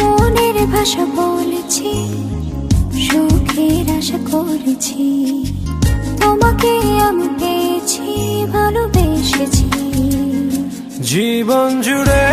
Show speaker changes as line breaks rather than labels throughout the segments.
মনের ভাষা বলেছি সুখের আশা করেছি। তোমাকে আমি পেয়েছি ভালোবেসেছি।
জীবন জুড়ে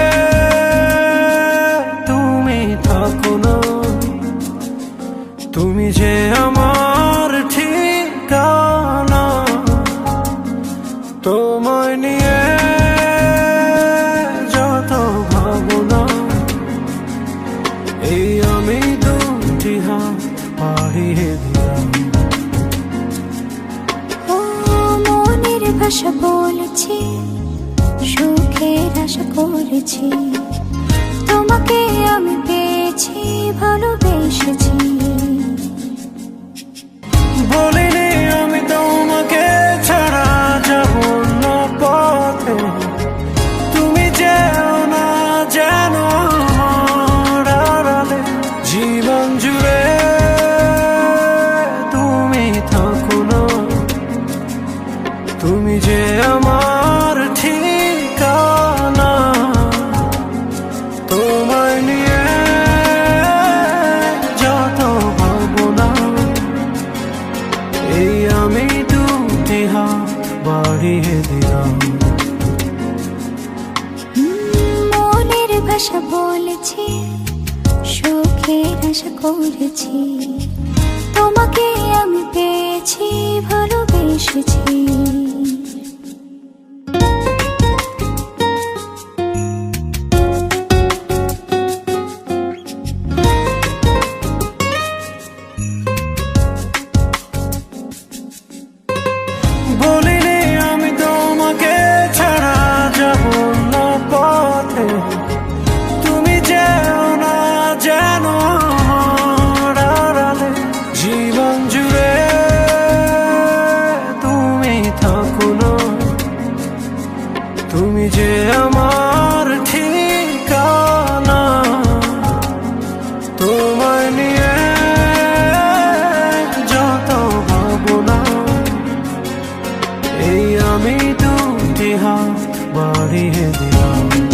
এই আমি দুটি হাত পাড়িয়ে দিলাম।
মনের ভাষা বলেছি, সুখের আশা করেছি। তোমাকে আমি পেয়েছি, ভালোবেসেছি।
তুমি যে আমার ঠিকানা, তোমায় নিয়ে যত ভাবনা, এই আমি দুটি হাত বাড়িয়ে দিলাম।
মনের ভাষা বলেছি, সুখের আশা করেছি, তোমাকে আমি পেয়েছি, ভালোবেসেছি।
ভুলে এই আমি দুটি হাত বাড়িয়ে দিলাম।